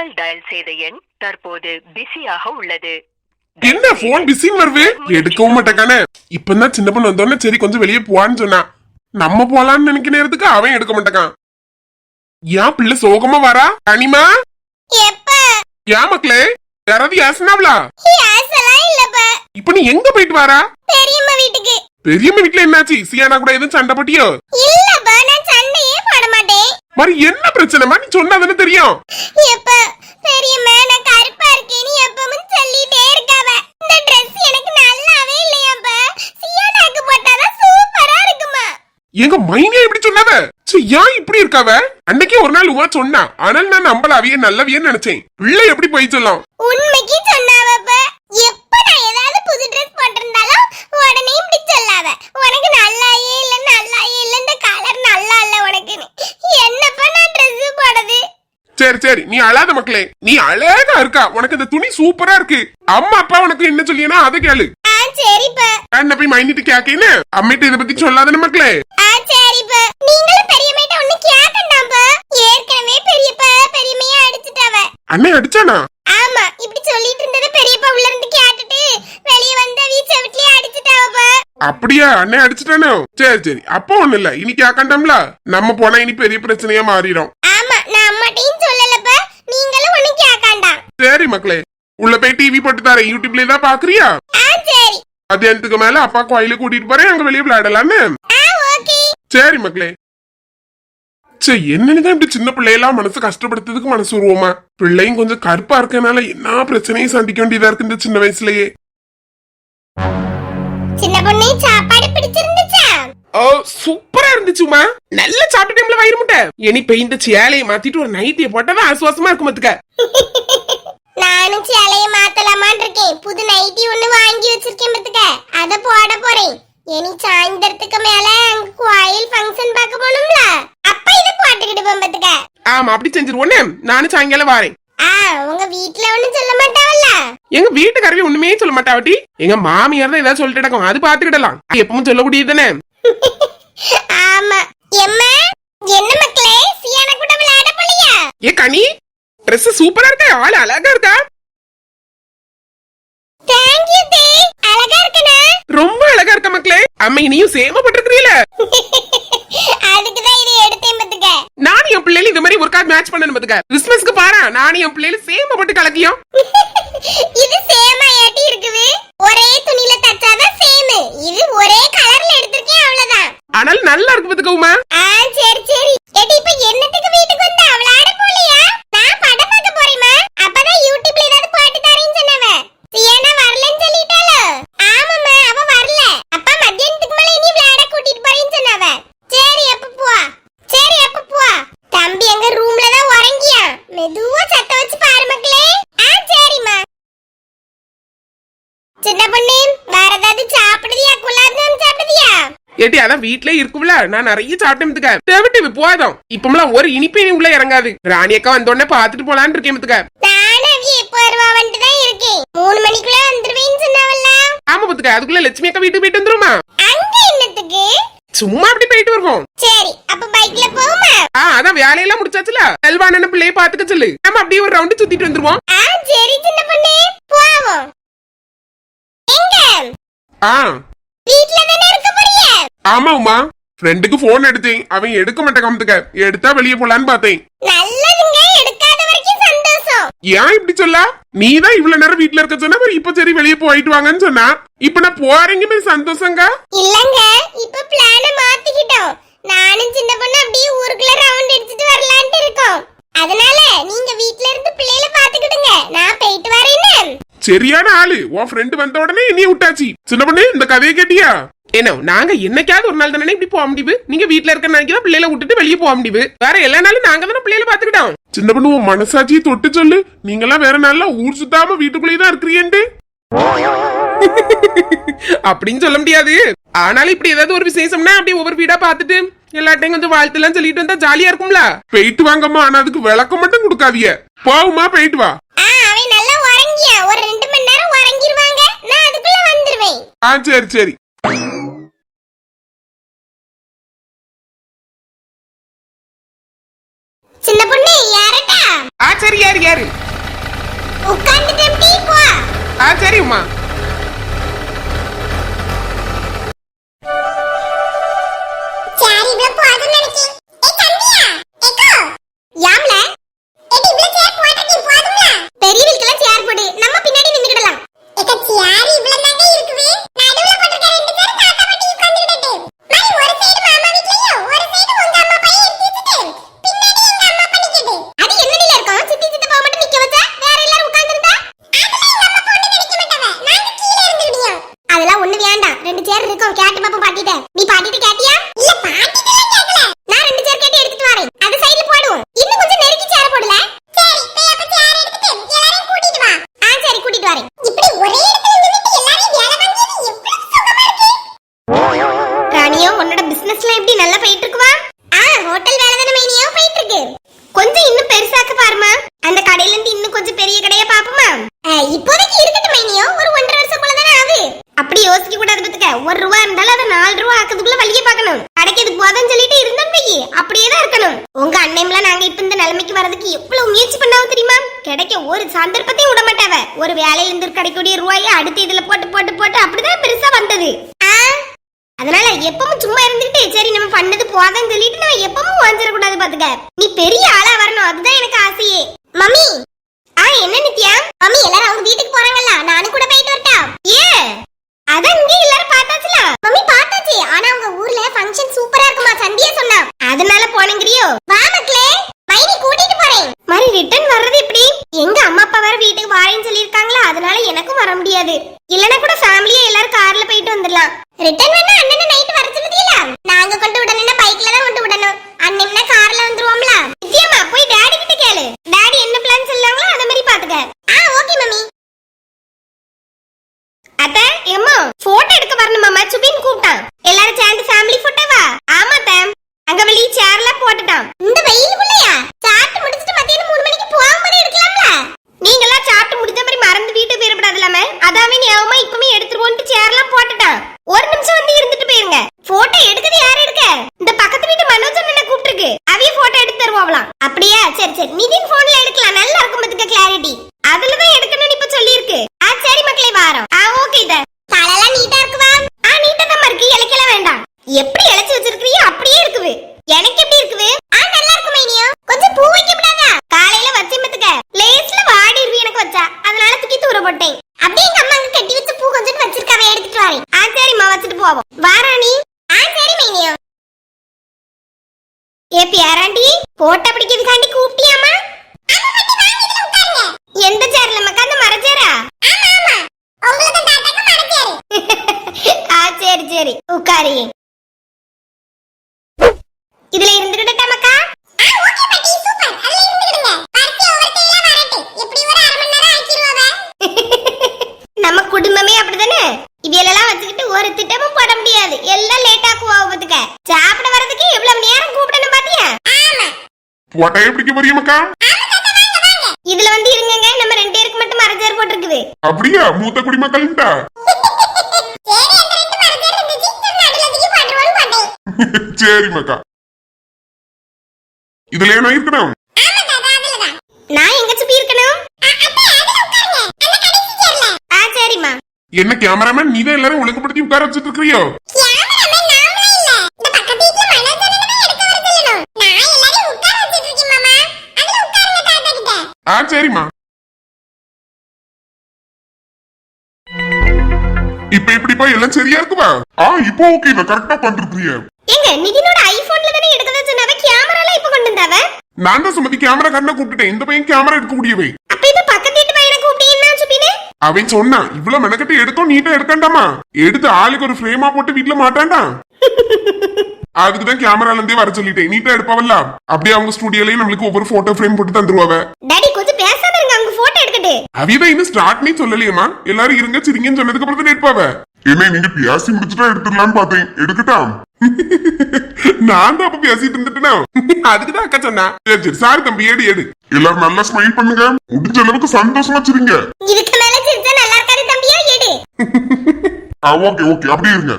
நீங்கள் டயல் செய்த எண் தற்போது பிஸியாக உள்ளது. என்ன போன் பிஸின்னு வருது? எடுக்கவும் மாட்டேக்கானே. இப்பதான் சின்ன பொண்ணு வந்தோடனே சரி கொஞ்சம் வெளியே போவான்னு சொன்னா. நம்ம போலான்னு நினைக்க நேரத்துக்கு அவன் எடுக்க மாட்டேக்கான். ஏன் பிள்ளை சோகமா வரா? அனிமா எப்ப? ஏன் மக்களே யாராவது யாசனாவளா? இப்ப நீ எங்க போயிட்டு வரா? பெரியம்மா வீட்டுக்கு. பெரியம்மா வீட்டுல என்னாச்சு? சியானா கூட எதுவும் சண்டை போட்டியோ? இல்லப்பா நான் சண்டையே போட மாட்டேன். மாதிரி என்ன பிரச்சனைமா நீ சொன்னாதானே தெரியும். எப்ப? பெரியம்மா நான் கருப்பா இருக்கேன்னு எப்பவும் சொல்லிட்டே இருக்காவ. இந்த Dress எனக்கு நல்லாவே இல்லையாப்பா. சியானாக்கு போட்டாதான் சூப்பரா இருக்குமா. எங்க மைனியா இப்படி சொன்னாவ? ச்சே, ஏன் இப்படி இருக்காவ? அன்னைக்கே ஒரு நாள் உமா சொன்னா ஆனால் நான் நம்பல அவிய நல்லவியன்னு நினைச்சேன். பிள்ளை எப்படி போய் சொல்லும்? உண்மைக்கு சொன்னாவப்ப. எப்ப நான் ஏதாவது புது Dress போட்டிருந்தாலும் உடனே இப்படி சொல்லாவ. உனக்கு நல்லாயே இல்ல நல்லாயே இல்ல இந்த கலர் நல்லா இல்ல உனக்குன்னு. என்னப்பா நான் Dress போடுறது? சரி சரி. நீ அழாத மக்களே. நீ அழகா இருக்கா? உனக்கு இந்த துணி சூப்பரா இருக்கு. அம்மா அப்பா உனக்கு என்ன சொல்லியனா அதை கேளு. சரிப்பா. என்ன போய் மைனிட்டு கேக்கேன்னு அம்மிட்ட இதை பத்தி சொல்லாதானே மக்களே. சரிப்பா. நீங்களும் பெரியம்மைட்ட ஒண்ணு கேட்கண்டாம்ப்பா ஏற்கனவே பெரியப்பா பெரியம்மைய அடிச்சிட்டாவ. அண்ணன் அடிச்சானா? ஆமா இப்படி சொல்லிட்டு இருந்தது பெரியப்பா உள்ள இருந்து கேட்டுட்டு வெளிய வந்த வீச்ச வீட்லயே அடிச்சிட்டாவப்பா. அப்படியா? அண்ணன் அடிச்சிட்டானோ? சரி சரி. அப்போ ஒண்ணு இல்ல. இனி கேட்கண்டாம்ல நம்ம போனா இனி பெரிய பிரச்சனையா மாறிடும். ஆமா நான் அம்மாட்டையும் சொல்லலப்பா நீங்களும் ஒண்ணு கேட்காண்டாம் சரி மக்களே உள்ள போய் டிவி போட்டு தரேன். யூடியூப்ல தான் பாக்குறியா? மத்தியானத்துக்கு மேல அப்பா கோயில கூட்டிட்டு போறேன். அங்க வெளியே விளையாடலான்னு. சரி மக்களே. சே என்னன்னுதான் இப்படி சின்ன பிள்ளையெல்லாம் மனசு கஷ்டப்படுத்துறதுக்கு மனசு வருவோமா பிள்ளையும் கொஞ்சம் கருப்பா இருக்கனால என்ன பிரச்சனையும் சந்திக்க வேண்டியதா இருக்கு இந்த சின்ன வயசுலயே? ஓ சூப்பரா இருந்துச்சுமா நல்ல சாப்பிட்ட டைம்ல வயிறு முட்டை. இனி இந்த சேலையை மாத்திட்டு ஒரு நைட்டிய போட்டாதான் ஆசுவாசமா இருக்கும் நானும் சேலைய மாத்தலாமான் இருக்கேன் புது நைட்டி ஒண்ணு வாங்கி வச்சிருக்கேன் பத்துக்க. அத போட போறேன். இனி சாயந்தரத்துக்கு மேல அங்க கோயில் ஃபங்க்ஷன் பார்க்க போகணும்ல? அப்ப இத போட்டுக்கிட்டு பத்துக்க. ஆமா அப்படி செஞ்சிருவோன்னு நானும் சாயங்காலம் வாரேன். ஆ உங்க வீட்ல ஒண்ணும் சொல்ல மாட்டாவல்ல? எங்க வீட்டுக்காரவி ஒண்ணுமே சொல்ல மாட்டாவட்டி. எங்க மாமியார் தான் ஏதாவது சொல்லிட்டு கிடக்கும் அது பாத்துக்கிடலாம் எப்பவும் சொல்லக்கூடியது தானே? ஆமா. எம்மா என்ன மக்களே? சியானா கூட விளையாட போலியா? ஏ கனி? Dress சூப்பரா இருக்கா? ஆள் அழகா இருக்கா? தேங்க் யூ தே அழகா இருக்கனா? ரொம்ப அழகா இருக்க மக்களே? அம்மா இனியும் சேம பட்டிருக்கிறீல அதுக்கு தான் இதை எடுத்தேன் பத்துக்க நானும் என் பிள்ளைல இந்த மாதிரி ஒரு கார்டு மேட்ச் பண்ணணும் பாத்துக்க கிறிஸ்மஸ்க்கு பாரு நானும் என் பிள்ளைல சேம பட்டு கலக்கியும். இது சேமா ஏட்டி இருக்குது. ஒரே துணியில தச்சாதான் சேம். இது ஒரே கலர்ல எடுத்திருக்கேன் அவ்வளவுதான். ஆனாலும் நல்லா இருக்கு பாத்துக்க உமா ஆ சரி சரி. ஏடி இப்ப என்னத்துக்கு வீட்டுக்கு வந்த அவளாட போலியா நான் படம் பார்க்க போறேமா அப்பதான் யூடியூப்ல ஏதாவது பாட்டு தரேன்னு சொன்னவ சியானா வரலன்னு சொல்லிட்டாளோ ஆமாம்மா அவ வரல அப்பா மத்தியானத்துக்கு மேல இனி விளையாட கூட்டிட்டு போறேன்னு சொன்னவ சரி அப்ப போ சரி அப்ப போ தம்பி எங்க ரூம்ல தான் உறங்கியா மெதுவா சத்த வச்சு பாரு மக்களே ஆ சரிம்மா சின்ன பொண்ணு வேற ஏதாவது சாப்பிடுதியா குலாப் ஜாம் சாப்பிடுதியா ஏட்டி அதான் வீட்லயே இருக்கும்ல. நான் நிறைய சாப்பிட்டேன் தேவிட்டு போதும் இப்பமெல்லாம் ஒரு இனிப்பே உள்ள இறங்காது. ராணி அக்கா வந்த உடனே பாத்துட்டு போலான்னு இருக்கேன் மூணு மணிக்குள்ள வந்துருவேன்னு சொன்னாவல்ல? ஆமா பாத்துக்க அதுக்குள்ள லட்சுமி அக்கா வீட்டுக்கு போயிட்டு வந்துருமா? அங்க என்னத்துக்கு? சும்மா அப்படி போயிட்டு வருவோம். சரி அப்ப பைக்ல போமா ஆ அதான் வேலையெல்லாம் முடிச்சாச்சுல. செல்வானன பிள்ளைய பாத்துக்க சொல்லு. நம்ம அப்படியே ஒரு ரவுண்டு சுத்திட்டு வந்துருவோம். ஆ சரி சின்ன பொண்ணு. போவோம். எங்க? ஆ வீட்ல தானே இருக்க போறிய ஆமா உமா. ஃப்ரெண்டுக்கு போன் எடுத்தேன். அவன் எடுக்க மாட்டேன் காமத்துக்க. எடுத்தா வெளியே போலான்னு பார்த்தேன். ஏன் இப்படி சொல்ல? நீ தான் இவ்வளவு நேரம் வீட்ல இருக்க சொன்ன இப்ப சரி வெளியே போயிட்டு வாங்கன்னு சொன்னா? இப்ப நான் போறேங்க மாதிரி சந்தோஷங்க. இல்லங்க. இப்ப பிளான மாத்திக்கிட்டோம். நானும் சின்ன பொண்ணு அப்படியே ஊருக்குள்ள ரவுண்ட் அடிச்சிட்டு வரலான்ட்டு இருக்கோம். அதனால நீங்க வீட்ல இருந்து பிள்ளைகளை பாத்துக்கிடுங்க நான் போயிட்டு வரேன்னு. சரியான ஆளு. உன் ஃப்ரெண்டு வந்த உடனே என்னைய விட்டாச்சு. சின்ன பொண்ணு இந்த கதையை கேட்டியா? ஏனோ நாங்க என்னைக்காவது ஒரு நாள் தானே இப்படி போக முடியுது நீங்க வீட்ல இருக்க நாளைக்கு தான் பிள்ளைல விட்டுட்டு வெளியே போக முடியுது வேற எல்லா நாளும் நாங்க தானே பிள்ளைல பாத்துக்கிட்டோம் சின்ன பொண்ணு உன் மனசாட்சியை தொட்டு சொல்லு. நீங்கெல்லாம் வேற நாள்ல ஊர் சுத்தாம வீட்டுக்குள்ளேயே தான் இருக்கிறீன்ட்டு அப்படின்னு சொல்ல முடியாது. ஆனாலும் இப்படி ஏதாவது ஒரு விசேஷம்னா அப்படி ஒவ்வொரு வீடா பாத்துட்டு எல்லாட்டையும் கொஞ்சம் வாழ்த்துலாம் சொல்லிட்டு வந்தா ஜாலியா இருக்கும்ல? போயிட்டு வாங்கம்மா ஆனா அதுக்கு விளக்கம் மட்டும் கொடுக்காதீங்க. போவுமா போயிட்டு வா? ஆ அவன் நல்லா உறங்கியா? ஒரு ரெண்டு மணி நேரம் உறங்கிருவாங்க. நான் அதுக்குள்ள வந்துருவேன். ஆ சரி சரி. சின்ன பொண்ணு யாரட்டா? ஆ சரி யாரு ஏறு. உட்கார்ந்துட்டேன் டீ போ ஆ சரி கேட்டு பாப்போம் பாட்டிட்ட நீ பாட்டிட்ட கேட்டியா இல்ல பாட்டிட்டலாம் கேட்கல நான் ரெண்டு சேர் கேட்டு எடுத்துட்டு வரேன் அது சைடுல போடுவோம் இன்னும் கொஞ்சம் நெருக்கி சேர் போடல சரி போய் அப்ப சேர் எடுத்துட்டு எல்லாரையும் கூட்டிட்டு வா ஆ சரி கூட்டிட்டு வரேன் இப்படி ஒரே இடத்துல நின்னுட்டு எல்லாரையும் வேலை வாங்கியது எவ்வளவு சுகமா இருக்கு ராணியோ உன்னோட பிசினஸ்ல எப்படி நல்லா போயிட்டு இருக்குவா ஆ ஹோட்டல் வேலை தானே மைனியோ போயிட்டு இருக்கு கொஞ்சம் இன்னும் பெருசாக்க பாருமா அந்த கடையில இருந்து இன்னும் கொஞ்சம் பெரிய கடையா பாப்போமா இப்போதைக்கு இருக்கட்டும் மைனியோ ஒரு ஒன்றரை வருஷம் போல தானே ஆகுது அப்படி யோசிக்க கூடாது பத்துக்க ஒரு ரூபா இருந்தாலும் அதை நாலு ரூபா ஆக்கிறதுக்குள்ள வழிய பார்க்கணும் கடைக்கு போதும் சொல்லிட்டு இருந்தோம் வையி அப்படியே தான் இருக்கணும் உங்க அண்ணன்லாம் நாங்க இப்ப இந்த நிலைமைக்கு வரதுக்கு எவ்வளவு முயற்சி பண்ணாவும் தெரியுமா கிடைக்க ஒரு சந்தர்ப்பத்தையும் விட மாட்டாவ ஒரு வேலையில கிடைக்கக்கூடிய ரூபாயை அடுத்து இதுல போட்டு போட்டு போட்டு அப்படிதான் பெருசா வந்தது. அதனால எப்பவும் சும்மா இருந்துட்டு சரி நம்ம பண்ணது போதும்னு சொல்லிட்டு நம்ம எப்பவும் வாஞ்சிட பாத்துக்க. நீ பெரிய ஆளா வரணும் அதுதான் எனக்கு ஆசையே. மம்மி! ஆ என்ன நித்யா? மம்மி எல்லாரும் அவங்க வீட்டுக்கு போறாங்கல்ல நானும் கூட போயிட்டு வரட்டா? ஏ? அதான் இங்க எல்லாரும் பார்த்தாச்சுல. மம்மி பார்த்தாச்சு. ஆனா அவங்க ஊர்ல ஃபங்க்ஷன் சூப்பரா இருக்குமா? சந்தியா சொன்னா. அதனால போனங்கிறியோ? வா மக்களே. மைனி கூட்டிட்டு போறேன். மாதிரி ரிட்டர்ன் வர்றது எப்படி? எங்க அம்மா அப்பா வாரேன்னு சொல்லியிருக்காங்களா? அதனால எனக்கும் வர முடியாது. இல்லனா கூட ஃபேமிலியா எல்லாரும் கார்ல போயிட்டு வந்துடலாம். ரிட்டர்ன் வேணா அண்ணன் நைட் வர சொல்லுதீல நாங்க கொண்டு விடணும்னா பைக்ல தான் கொண்டு விடணும். அண்ணன்னா கார்ல வந்துருவோம்ல. நிச்சயமா போய் டாடி கிட்ட கேளு. டாடி என்ன பிளான் சொல்லாங்களோ அத மாதிரி பாத்துக்க. ஆ ஓகே மம்மி. அத எம்மா போட்டோ எடுக்க வரணுமாமா சுபின் கூப்பிட்டான். எல்லாரும் சேர்ந்து ஃபேமிலி போட்டோவா தம் அங்க வெளிய சேர்ல போட்டுட்டான் இந்த வெயிலுக்குள்ளயா சாப்பிட்டு முடிச்சிட்டு மத்தியானம் மூணு மணிக்கு போகும்போது எடுக்கலாம்ல நீங்களாம் சாப்பிட்டு முடிச்ச மாதிரி மறந்து வீட்டுக்கு போயிடக்கூடாதுலாம அதாவே ஞாபகமா இப்பவுமே எடுத்துருவோன்ட்டு சேர்லாம் போட்டுட்டான் ஒரு நிமிஷம் வந்து இருந்துட்டு போயிருங்க போட்டோ எடுக்கிறது யார் எடுக்க இந்த பக்கத்து வீட்டு மனோஜ் அண்ணனை கூப்பிட்டுருக்கு அவைய போட்டோ எடுத்து தருவாங்களாம் அப்படியா சரி சரி நிதின் போன்ல எடுக்கலாம் நல்லா இருக்கும் பத்துக்க கிளாரிட்டி அதுல தான் எடுக்கணும்னு இப்ப சொல்லியிருக்கு ஆ சரி மக்களே வாரம் ஆ ஓகே இத தலைலாம் நீட்டா இருக்குவா ஆ நீட்டா தான் இருக்கு இலைக்கலாம் வேண்டாம் எப்படி இழைச்சு வச்சிருக்கிறியோ அப்படியே இருக்குது எனக்கு எப்படி இருக்குது ஆ நல்லா இருக்கு மைனியோ கொஞ்சம் பூ வைக்க கூடாதா காலையில வச்ச மத்துக்க லேஸ்ல வாடிடுவி எனக்கு வச்சா அதனால தூக்கி தூர போட்டேன் அப்படியே எங்க அம்மா அங்க கட்டி வச்ச பூ கொஞ்சம் வச்சிருக்காவ எடுத்துட்டு வரேன் ஆ சரிம்மா வச்சுட்டு போவோம் வாராணி ஆ சரி மைனியோ ஏ பியாராண்டி போட்ட பிடிக்கிறதுக்காண்டி கூப்பிட்டியாமா எந்த சேர்ல மக்கா அந்த மரச்சேரா ஆ? சரி சரி. உட்காரி. இதுல இருந்துகிட்டா மக்கா நம்ம குடும்பமே அப்படிதானே? இவையெல்லாம் வச்சுக்கிட்டு ஒரு திட்டமும் போட முடியாது. எல்லாம் லேட் ஆக்குவா சாப்பிட வரதுக்கு எவ்வளவு போட்டாயே பிடிக்க போறியமாக்கா இதுல வந்து இருங்கங்க நம்ம ரெண்டு பேருக்கு மட்டும் மரஜார் போட்டிருக்குது. அப்படியா? மூத்த குடிமக்கள்டா சரிம்மாக்கா இதுல என்ன இருக்கணும்? நான் எங்க சுப்பி இருக்கணும்? சரிம்மா. என்ன கேமராமேன் நீ தான் எல்லாரும் ஒழுங்குபடுத்தி உட்கார வச்சுட்டு இருக்கிறியோ? ஆ சரிம்மா. இப்ப எப்படிப்பா எல்லாம் சரியா இருக்குவா ஆ இப்போ ஓகே கரெக்டா பண்றீங்க ஏங்க நிதினோட ஐபோன்ல தானே எடுக்கதா சொன்னாவ கேமரால இப்ப கொண்டு வந்தாவ? நான் தான் சுமதி கேமரா கண்ணை கூப்பிட்டுட்டேன். இந்த பையன் கேமரா எடுக்க முடியவே. அப்ப இது பக்கத்து வீட்டு பையனை கூப்பிட்டீங்கன்னா சுப்பினு அவன் சொன்னான் இவ்வளவு மெனக்கட்டு எடுத்தோம் நீட்டா எடுக்கண்டாமா? எடுத்து ஆளுக்கு ஒரு ஃப்ரேமா போட்டு வீட்டுல மாட்டான்டா அதுக்குதான் கேமரால இருந்தே வர சொல்லிட்டேன். நீட்டா எடுப்பாவல்ல? அப்படியே அவங்க ஸ்டுடியோலயும் நம்மளுக்கு ஒவ்வொரு போட்டோ ஃப்ரேம் போட்டு தந்துருவாவ. டாடி கொஞ்சம் பேசாம இருங்க அவங்க எடுக்கட்டு அவிதான் இன்னும் ஸ்டார்ட்னே சொல்லலையேமா எல்லாரும் இருங்க சிரிங்கன்னு சொன்னதுக்கு அப்புறம் தான் எடுப்பாவ என்ன நீங்க பேசி முடிச்சுட்டா எடுத்துடலாம்னு பார்த்தேன். எடுக்கட்டாம். நான் தான் அப்ப பேசிட்டு இருந்துட்டேனா? அதுக்குதான் அக்கா சொன்னா. சரி சரி சாரி தம்பி எடு எடு. எல்லாரும் நல்லா ஸ்மைல் பண்ணுங்க. முடிஞ்ச அளவுக்கு சந்தோஷமா சிரிங்க. இதுக்கு மேல சிரிச்சா நல்லா இருக்காது தம்பியா? எடு. ஆ ஓகே ஓகே அப்படியே இருங்க.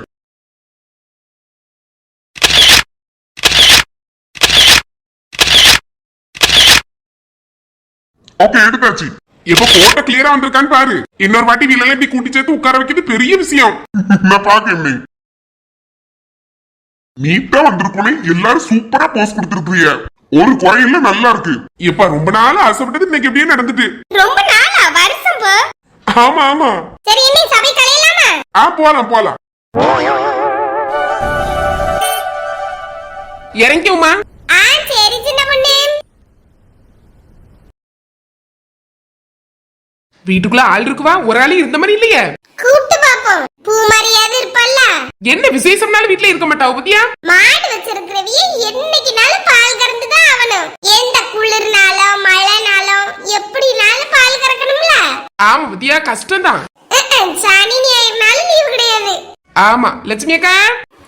ஓகே எடுத்தாச்சு. இப்ப போட்டோ கிளியரா வந்திருக்கான்னு பாரு. இன்னொரு வாட்டி வீலெல்லாம் இப்படி கூட்டி சேர்த்து உட்கார வைக்கிறது பெரிய விஷயம். நான் பாக்கேன் நீட்டா வந்திருக்கோனே எல்லாரும் சூப்பரா போஸ் கொடுத்துருக்கீங்க ஒரு குறையில நல்லா இருக்கு. இப்ப ரொம்ப நாள் ஆசைப்பட்டது இன்னைக்கு எப்படியே நடந்துட்டு. ரொம்ப நாளா? வருஷம் ஆமா ஆமா. சரி என்ன சபை கலையலாமா ஆ போலாம் போலாம். இறங்கியுமா ஆ சரி சின்ன பொண்ணு வீட்டுக்குள்ள ஆள் இருக்குவா? ஒரு ஆளு இருந்த மாதிரி இல்லையே. கூப்பிட்டு பாப்போம். பூ மாதிரியாவது இருப்பல்ல? என்ன விசேஷம்னாலும் வீட்டுல இருக்க மாட்டாவ பத்தியா மாடு வச்சிருக்கிறவிய என்னைக்குனாலும் பால் கறந்துதான் ஆகணும். எந்த குளிர்னாலும் மழைனாலும் எப்படினாலும் பால் கறக்கணும்ல? ஆமா பத்தியா கஷ்டம்தான். அஹ், அஹ், சனி லீவு கிடையாது. ஆமா லட்சுமி அக்கா.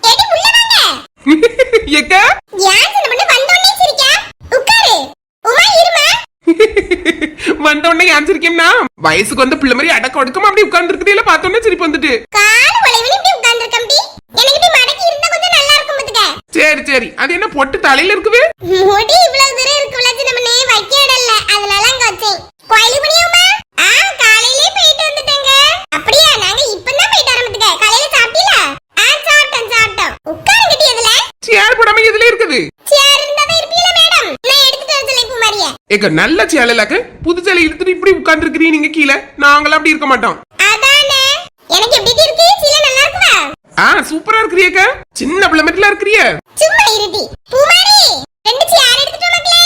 எடி உள்ள வாங்க. எக்கா. ஏன் சின்ன பொண்ணு வந்தோடனே சிரிக்கா உட்காரு உமா இருமா வந்த உடனே யாச்சிருக்கேன்னா வயசுக்கு வந்த பிள்ளை மாதிரி அடக்க ஒடுக்கமா அப்படி உட்கார்ந்து இருக்கிறதுல பார்த்தோன்னே சிரிப்பு வந்துட்டு. சரி சரி. அது என்ன பொட்டு தலையில இருக்குது? முடி இவ்வளவு தூரம் இருக்குல்ல சின்ன பொண்ணு வைக்க இல்ல. ஏங்க நல்ல சேலையிலக்கு புது சேலை இழுத்துட்டு இப்படி உட்கார்ந்து இருக்கிறீங்க நீங்க கீழே? நாங்களாம் அப்படி இருக்க மாட்டோம். எனக்கு எப்படி ஆ சூப்பரா இருக்கறியேக்க சின்ன பிள்ளை மாதிரிலாம் இருக்கறியே. சும்மா இருடி. பூமாரி ரெண்டு சேர் எடுத்துட்டு மக்களே